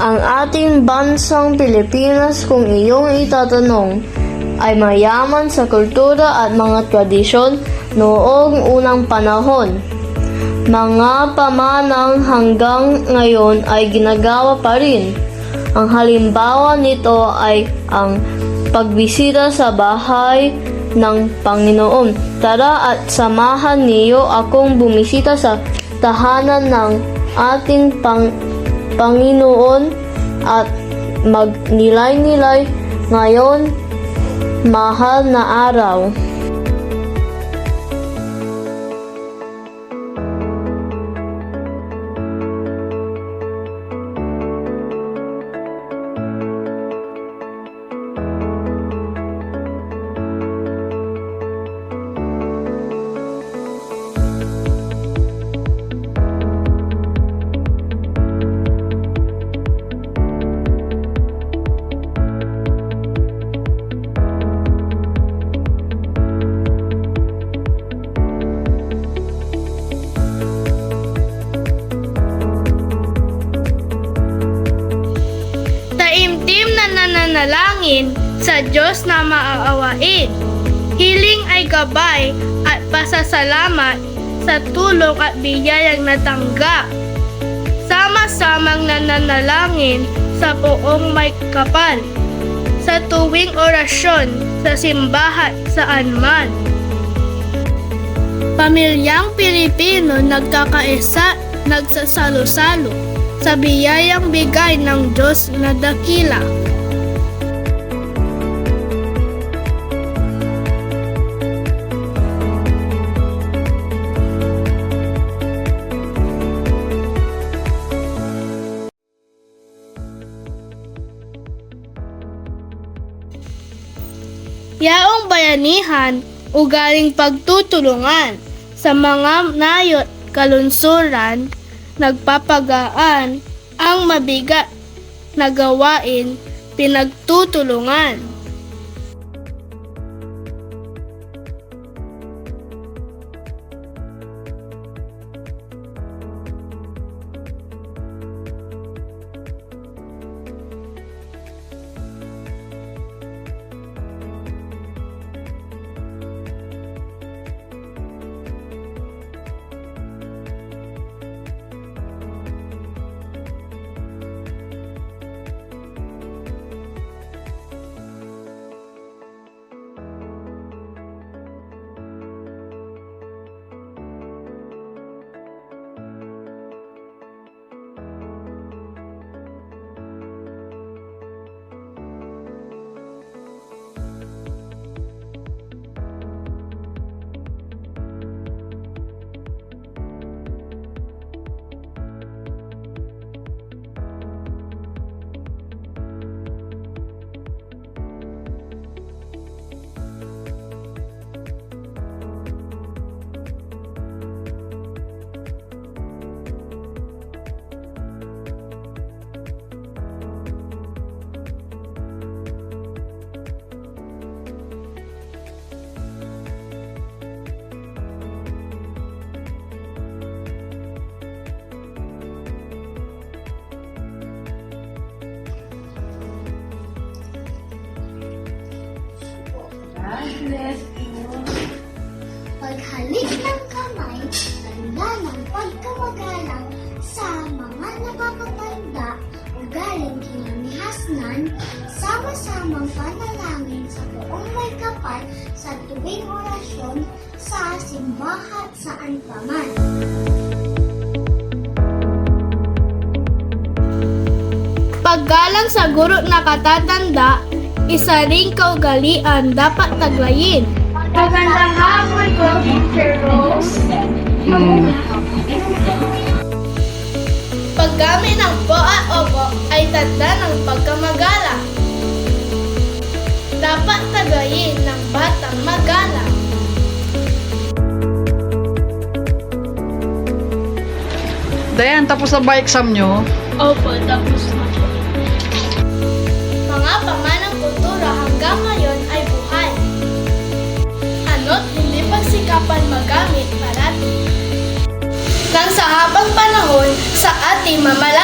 Ang ating bansang Pilipinas kung iyong itatanong ay mayaman sa kultura at mga tradisyon noong unang panahon. Mga pamanang hanggang ngayon ay ginagawa pa rin. Ang halimbawa nito ay ang pagbisita sa bahay ng Panginoon. Tara at samahan niyo akong bumisita sa tahanan ng ating Pang Panginoon at magnilay-nilay ngayon mahal na araw. Nananalangin sa Diyos na maaawain. Hiling ay gabay at pasasalamat sa tulong at biyayang natanggap. Sama-samang nananalangin sa buong may kapal. Sa tuwing orasyon, sa simbahan, saan man. Pamilyang Pilipino nagkakaisa, nagsasalo-salo sa biyayang bigay ng Diyos na dakila. Yaong bayanihan, ugaling pagtutulungan sa mga nayot kalunsuran, nagpapagaan ang mabigat na gawain pinagtutulungan. Paghalik ng kamay, tanda ng pagkamagalang sa mga nakakatanda, ugaling kinamihasnan, sama-samang panalangin sa buong may kapal sa tuwing orasyon, sa simbahan saan paman. Paggalang sa guro na katatanda, isa ring kaugalian dapat taglayin. Magandang hapon po, Teacher Rose. Paggamit ng po at opo ay tanda ng pagkamagalang. Dapat tagayin ng batang magalang. Dayan, tapos na ba exam nyo? Opo, tapos na. Habang panahon sa ating mamalagi.